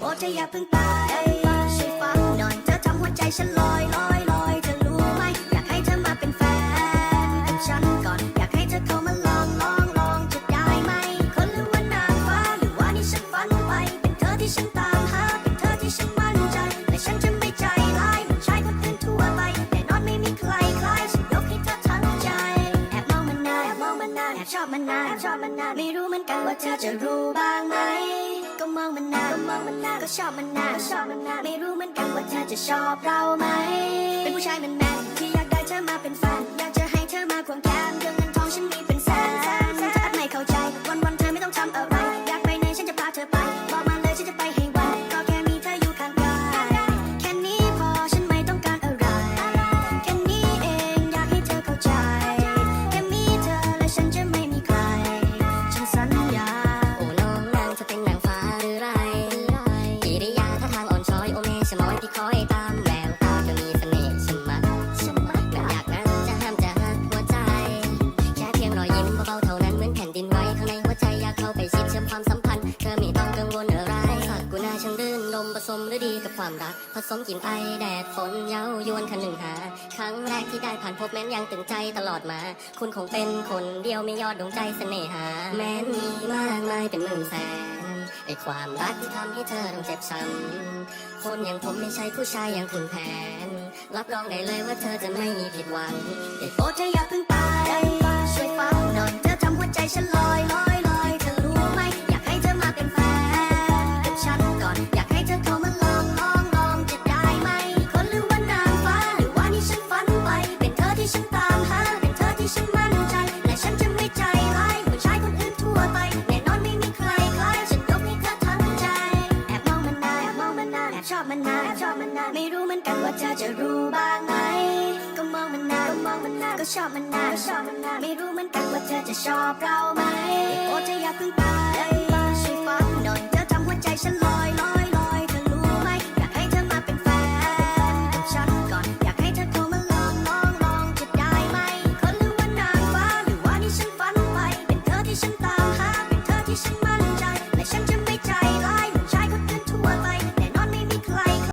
โอ้เธออย่าเพิ่งไปช่วยฟังหน่อยเธอทำหัวใจฉันลอยลอยลอยเธอรู้ไหมอยากให้เธอมาเป็นแฟนกับฉันก่อนอยากให้เธอเข้ามาลองลองลองจะได้ไหม คนหรือว่านางฟ้าหรือว่านี่ฉันฝันไป เป็นเธอที่ฉันตามหาเป็นเธอที่ฉันมั่นใจ และฉันจะไม่ใจร้ายเหมือนชายคนอื่นทั่วไปแน่นอนไม่มีใครคล้ายฉันยกให้เธอทั้งใจแอบมองมันนานแอบมองมันนานแอบชอบมันนานแอบชอบมันนานไม่รู้เหมือนกันว่าเธอจะรู้บ้างไหม ก็มองมันนานก็มองมันนานก็ชอบมันนานก็ชอบมันนานไม่รู้เหมือนกันว่าเธอจะชอบเราไหม เป็นผู้ชายแมนแมนที่อยากได้เธอมาเป็นแฟน ช้อยโอเมชะมอยที่คอยตามแววตาเธอมีเสน่ห์ชะมัดฉันมักมันอยากนั้นจะห้ามจะหักหัวใจ แค่เพียงรอยยิ้มเบาๆเท่านั้นเหมือนแผ่นดินไหวข้างในหัวใจอยากเข้าไปชิดเชื่อมความสัมพันธ์เธอไม่ต้องกังวลอะไรสักกูน่าช่างรื่นลมผสมฤดีกับความรัก ผสมกลิ่นไอแดดฝนเย้ายวนคันหนึ่งหา ครั้งแรกที่ได้ผ่านพบแม้นยังตึงใจตลอดมา คุณคงเป็นคนเดียวไม่ยอดดวงใจเสน่หา แม้นมีมากมายเป็นหมื่นแสน ไอความรักที่ทำให้เธอต้องเจ็บช้ำคนอย่างผมไม่ใช่ผู้ชายอย่างคุณแผน รับรองได้เลยว่าเธอจะไม่มีผิดหวังาชอบมันนาไม่รู้เหมือนกันว่าเธอจะรู้บ้างไหมก็มองมันนานก็มองมันนานก็ชอบมันนานก็ชอบมันนานไม่รู้เหมือนกันว่าเธอจะชอบเราไหมโอ้จะอยากพึ่งไปช่วยฟังหน่อยเธอทำหัวใจฉันลอยลอยลอยเธอรู้ไหมอยากให้เธอมาเป็นแฟนกับฉันก่อนอยากให้เธอโทรมาลองลองลองจะได้ไหมคนหรือว่านางฟ้าหรือว่านี่ฉันฝันไปเป็นเธอที่ฉันตามหาเป็นเธอที่ฉันมั่นใจและฉันจะ